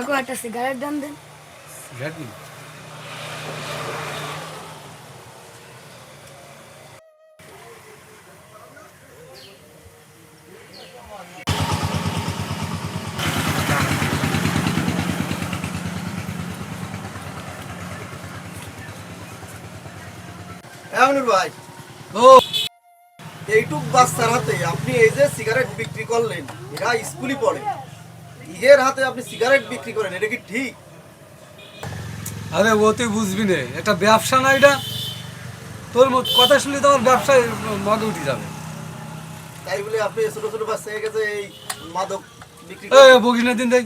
কাকু একটা সিগারেট দেন দেন। সিগারেট নি ভাই। ও। এইটুক বাচ্চার হাতে আপনি এই যে সিগারেট বিক্রি করলেন এরা স্কুলই পড়ে। ইহের হাতে আপনি সিগারেট বিক্রি করেন এটা কি ঠিক? আরে ও তুই বুঝবি নে এটা ব্যবসা না এটা। তোর কথা শুনলে তো আমার ব্যবসায় মগে উঠে যাবে। তাই বলে আপনি ছোট ছোট বাচ্চা গেছে এই মাদক বিক্রি এ বগিনা দিন দেখ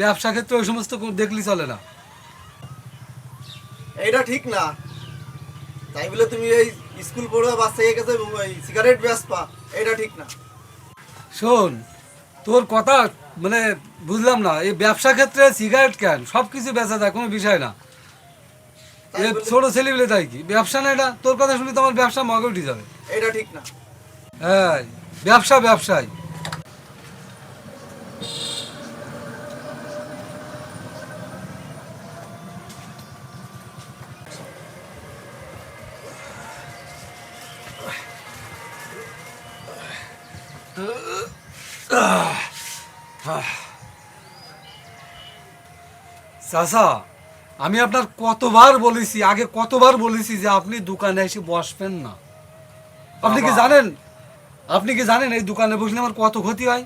ব্যবসা ক্ষেত্রে ওই সমস্ত দেখলি চলে না। এটা ঠিক না। তাই বলে তুমি এই স্কুল পড়ুয়া বাচ্চা এই সিগারেট বেচপা এটা ঠিক না। শোন তোর কথা মানে বুঝলাম না। এই ব্যবসা ক্ষেত্রে সিগারেট কেন সব কিছু বেচা যায় কোনো বিষয় না। এ ছোট ছেলে মিলে তাই কি? ব্যবসা না এটা? তোর কথা শুনি তোমার ব্যবসা মগে উঠে যাবে। এটা ঠিক না। হ্যাঁ ব্যবসা ব্যবসায়। চাচা আমি আপনার কতবার বলেছি আগে কতবার বলেছি যে আপনি দোকানে এসে বসবেন না। আপনি কি জানেন? আপনি কি জানেন এই দোকানে বসলে আমার কত ক্ষতি হয়?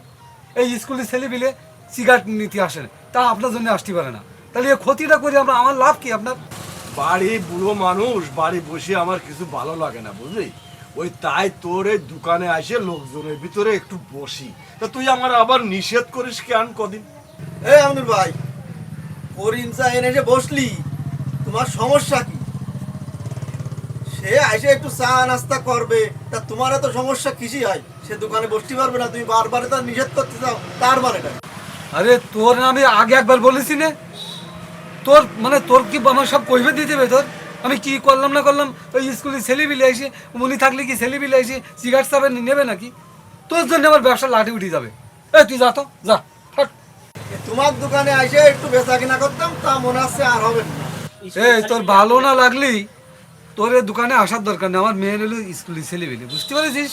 এই স্কুলে ছেলে মিলে সিগারেট নিতে আসেন তা আপনার জন্য আসতে পারে না। তাহলে এই ক্ষতিটা করে আমরা আমার লাভ কি আপনার? বাড়ি বুড়ো মানুষ বাড়ি বসে আমার কিছু ভালো লাগে না বুঝলি? ওই তাই তোর এই দোকানে আসে লোকজনের ভিতরে একটু বসি। তা তুই আমার আবার নিষেধ করিস কেন কদিন? এ আমনুর ভাই করিমসা এনে যে বসলি, তোমার সমস্যা কি? সে এসে একটু চা নাস্তা করবে, তা তোমার এত সমস্যা কিসি হয়? সে দোকানে বসতে পারবে না, তুমি বারবার তার নিষেধ করতে চাও, তার মানে আরে, তোর আমি আগে একবার বলেছি না। তোর মানে তোর কি আমার সব কইবে দিতে হবে তোর? আমি কি করলাম না করলাম? ওই স্কুলে ছেলে বিলে এসে উনি থাকলে কি ছেলে বিলে এসে সিগারেট সাবে নেবে নাকি? তোর জন্য আমার ব্যবসা লাঠি উঠে যাবে। এই তুই যা তো, যা। তোমার দোকানে এসে একটু বেচা কিনা করতাম, তা মনে হচ্ছে আর হবে না। এই, তোর ভালো না লাগলি? তোর দোকানে আসার দরকার নেই, আমার মেয়ে হলো স্কুলে ছেলে বিলে বুঝতে পেরেছিস?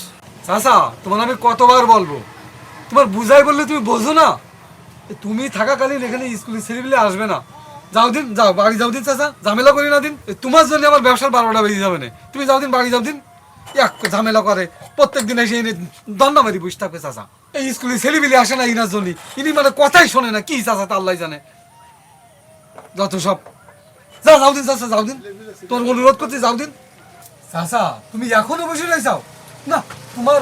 চাষা তোমার আমি কতবার বলব? তোমার বুঝাই বললে তুমি বোঝো না? তুমি থাকাকালীন এখানে স্কুলে ছেলে বিলে আসবে না। যাও দিন, যাও, বাড়ি যাও দিন চাষা ঝামেলা করি না দিন। তোমার জন্য আমার ব্যবসার বারোটা বেজে যাবে না। তুমি যাও দিন, বাড়ি যাও দিন। এক ঝামেলা করে প্রত্যেক দিন এসে এনে দণ্ডা মারি বসে থাকবে চাষা এই স্কুলে ছেলে বিলে আসে না ইনার জন্য ইনি মানে কথাই শোনে না, কি চাষা তা আল্লাহ জানে। যত সব। যা, যাও দিন, চাচা, যাও দিন। তোর অনুরোধ করছি, যাও দিন। চাচা, তুমি এখনও বসে রয়েছাও না, তোমার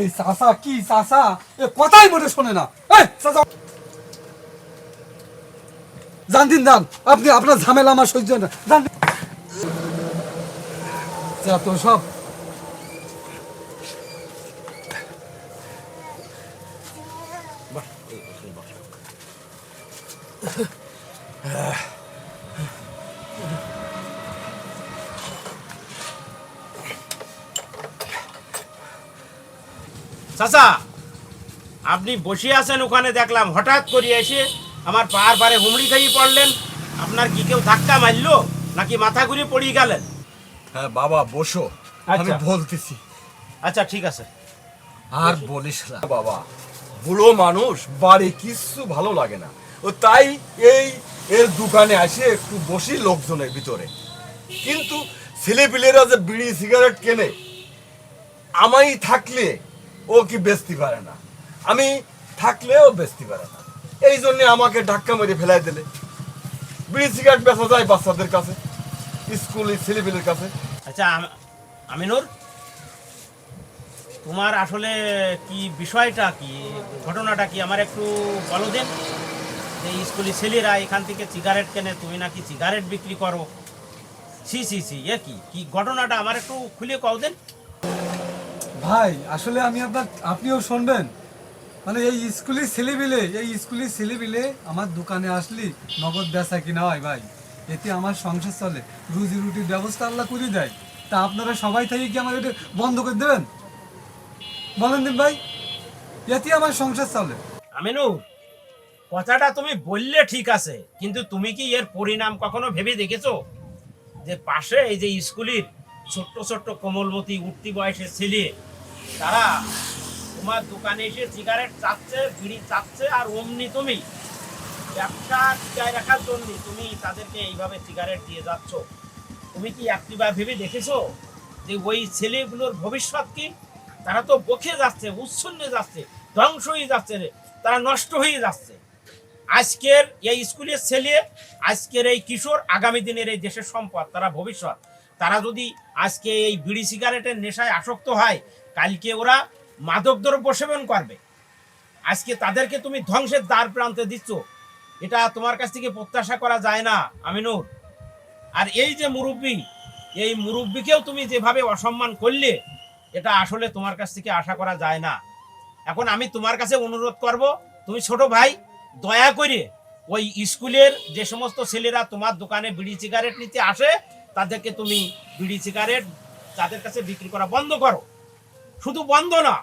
এই চাচা, কি চাচা? এ কথাই মনে শোনে না। এই, চাচা। যান দিন, যান। আপনি, আপনার ঝামেলা আমার সহ্য না। দিন। যত সব। চাচা আপনি বসে আছেন ওখানে দেখলাম হঠাৎ করে এসে আমার পাহাড় পারে হুমড়ি খাইয়ে পড়লেন। আপনার কি কেউ ধাক্কা মারলো নাকি মাথা ঘুরে পড়ে গেলেন? হ্যাঁ বাবা বসো। আমি আচ্ছা। বলতেছি। আচ্ছা ঠিক আছে। আর বলিস না বাবা। বুড়ো মানুষ, বাড়ি কিচ্ছু ভালো লাগে না। ও তাই এই এর দোকানে আসে একটু বসি লোকজনের ভিতরে। কিন্তু ছেলেপিলেরা যে বিড়ি, সিগারেট কেনে আমাই থাকলে ও কি বেচতে পারে না? আমি থাকলেও বেচতে পারে না। এই জন্যে আমাকে ধাক্কা মেরে ফেলাই দিলে। বিড়ি, সিগারেট বেচা যায় বাচ্চাদের কাছে, স্কুলে ছেলেপিলের কাছে। আচ্ছা আম- আমিনুর? তোমার আসলে কি বিষয়টা কি, ঘটনাটা কি? আমার একটু বলো দেন। যে স্কুলের ছেলেরা এখান থেকে সিগারেট কেনে, তুমি নাকি সিগারেট বিক্রি করো? সি সি সি এ কি? কি ঘটনাটা আমার একটু খুলে কও দেন। ভাই, আসলে আমি আপনার, আপনিও শুনবেন। মানে এই স্কুলের ছেলেবিলে, এই স্কুলের ছেলেবিলে আমার দোকানে আসলি নগদ বেচা কিনা হয় ভাই। এতে আমার সংসার চলে। রুজি রুটির ব্যবস্থা আল্লাহ করে দেয়। তা আপনারা সবাই থেকে কি আমার এটা বন্ধ করে দেবেন? বলেন দিন ভাই, এতে আমার সংসার চলে। আমিনুর কথাটা তুমি বললে ঠিক আছে, কিন্তু তুমি কি এর পরিণাম কখনো ভেবে দেখেছ? যে পাশে এই যে স্কুলের ছোট্ট ছোট্ট কোমলমতি উঠতি বয়সের ছেলে, তারা তোমার দোকানে এসে সিগারেট চাচ্ছে, বিড়ি চাচ্ছে, আর অমনি তুমি ব্যবসা টিকায় রাখার জন্য তুমি তাদেরকে এইভাবে সিগারেট দিয়ে যাচ্ছ। তুমি কি একটিবার ভেবে দেখেছ যে ওই ছেলেগুলোর ভবিষ্যৎ কি? তারা তো বকে যাচ্ছে, উচ্ছন্নে যাচ্ছে, ধ্বংস হয়ে যাচ্ছে তারা নষ্ট হয়ে যাচ্ছে। আজকের এই স্কুলের ছেলে, আজকের এই কিশোর, আগামী দিনের এই দেশের সম্পদ, তারা ভবিষ্যৎ। তারা যদি আজকে এই বিড়ি সিগারেটের নেশায় আসক্ত হয়, কালকে ওরা মাদক দ্রব্য সেবন করবে। আজকে তাদেরকে তুমি ধ্বংসের দ্বার প্রান্তে দিচ্ছ। এটা তোমার কাছ থেকে প্রত্যাশা করা যায় না, আমিনুর। আর এই যে মুরব্বী, এই মুরব্বীকেও তুমি যেভাবে অসম্মান করলে এটা আসলে তোমার কাছ থেকে আশা করা যায় না। এখন আমি তোমার কাছে অনুরোধ করব, তুমি ছোট ভাই, দয়া করে ওই স্কুলের যে সমস্ত ছেলেরা তোমার দোকানে বিড়ি সিগারেট নিতে আসে, তাদেরকে তুমি বিড়ি সিগারেট তাদের কাছে বিক্রি করা বন্ধ করো। শুধু বন্ধ না,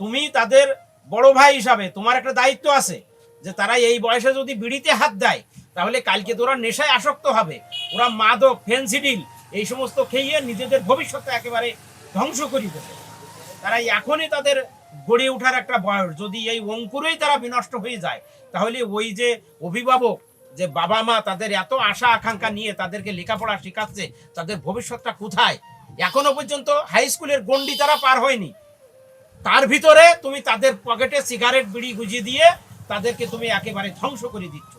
তুমি তাদের বড় ভাই হিসাবে তোমার একটা দায়িত্ব আছে যে তারা এই বয়সে যদি বিড়িতে হাত দেয়, তাহলে কালকে তোরা নেশায় আসক্ত হবে। ওরা মাদক, ফেন্সিডিল এই সমস্ত খেয়ে নিজেদের ভবিষ্যৎটা একেবারে ধ্বংস করে দেবে তারা এখনই তাদের গড়ে ওঠার একটা বয়স। যদি এই অঙ্কুরেই তারা বিনষ্ট হয়ে যায়, তাহলে ওই যে অভিভাবক, যে বাবা মা, তাদের এত আশা, আকাঙ্ক্ষা নিয়ে তাদেরকে লেখাপড়া শেখাচ্ছে, তাদের ভবিষ্যৎটা কোথায়? এখনও পর্যন্ত হাই স্কুলের গন্ডি তারা পার হয়নি। তার ভিতরে তুমি তাদের পকেটে সিগারেট বিড়ি গুজিয়ে দিয়ে তাদেরকে তুমি একেবারে ধ্বংস করে দিচ্ছ।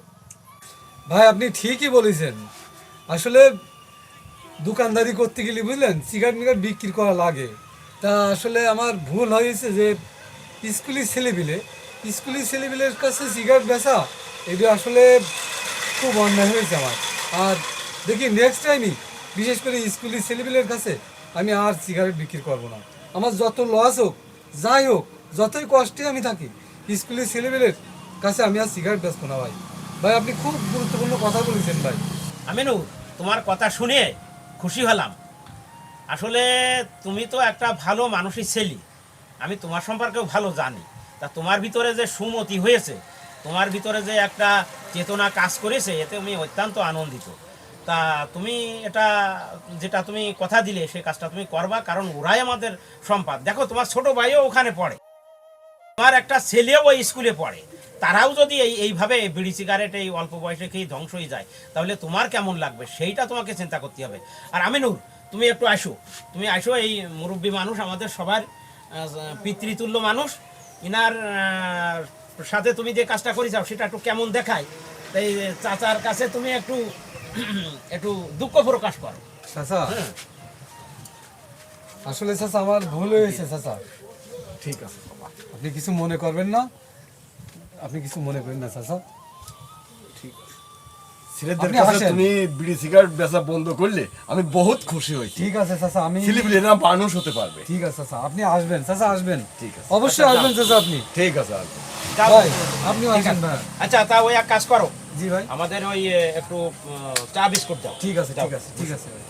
ভাই, আপনি ঠিকই বলেছেন। আসলে দোকানদারি করতে গেলে বুঝলেন সিগারেট মিগারেট বিক্রি করা লাগে। তা আসলে আমার ভুল হয়েছে যে স্কুলি ছেলেপিলে, স্কুলি ছেলেপিলের কাছে সিগারেট বেচা, এটা আসলে খুব অন্যায় হয়েছে আমার। আর দেখি নেক্সট টাইমই বিশেষ করে স্কুলি ছেলেপিলের কাছে, আমি আর সিগারেট বিক্রি করব না। আমার যত লস হোক, যাই হোক, যতই কষ্টে আমি থাকি, স্কুলি ছেলেপিলের কাছে আমি আর সিগারেট বেচবো না ভাই। ভাই, আপনি খুব গুরুত্বপূর্ণ কথা বলেছেন ভাই। আমিনু তোমার কথা শুনে খুশি হলাম। আসলে তুমি তো একটা ভালো মানুষই ছেলে। আমি তোমার সম্পর্কেও ভালো জানি। তা তোমার ভিতরে যে সুমতি হয়েছে, তোমার ভিতরে যে একটা চেতনা কাজ করেছে, এতে আমি অত্যন্ত আনন্দিত। তা তুমি এটা, যেটা তুমি কথা দিলে, সে কাজটা তুমি করবা, কারণ ওরাই আমাদের সম্পাদ। দেখো, তোমার ছোট ভাইও ওখানে পড়ে। আমার একটা ছেলেও ওই স্কুলে পড়ে। তারাও যদি এই এইভাবে বিড়ি সিগারেট এই অল্প বয়সে খেয়ে ধ্বংস হয়ে যায় তাহলে তোমার কেমন লাগবে? সেইটা তোমাকে চিন্তা করতে হবে। আর আমিনুর তুমি একটু আসো। তুমি আসো এই মুরব্বী মানুষ আমাদের সবার পিতৃতুল্য মানুষ। ইনার সাথে তুমি যে কাজটা করে যাও সেটা একটু কেমন দেখায়? তাই চাচার কাছে তুমি একটু একটু দুঃখ প্রকাশ করো। চাচা হ্যাঁ। আসলে চাচা আমার ভুল হয়েছে চাচা। ঠিক আছে বাবা। আপনি কিছু মনে করবেন না? আপনি কিছু মনে করেন না চাচা। ছেলেদের আপনি কাছে। তুমি বিড়ি সিগারেট বেচা বন্ধ করলে আমি বহুত খুশি হয়েছি ঠিক আছে চাচা আমি ছেলেপিলেরা মানুষ হতে পারবে। ঠিক আছে চাচা আপনি আসবেন চাচা আসবেন। ঠিক আছে। অবশ্যই আসবেন চাচা আপনি। ঠিক আছে আসবে যাও। ভাই আপনিও আসেন ভাই। আচ্ছা তা ওই এক কাজ করো। জি ভাই। আমাদের ওই একটু চা বিস্কুট দাও। ঠিক আছে ঠিক আছে ঠিক আছে ভাই।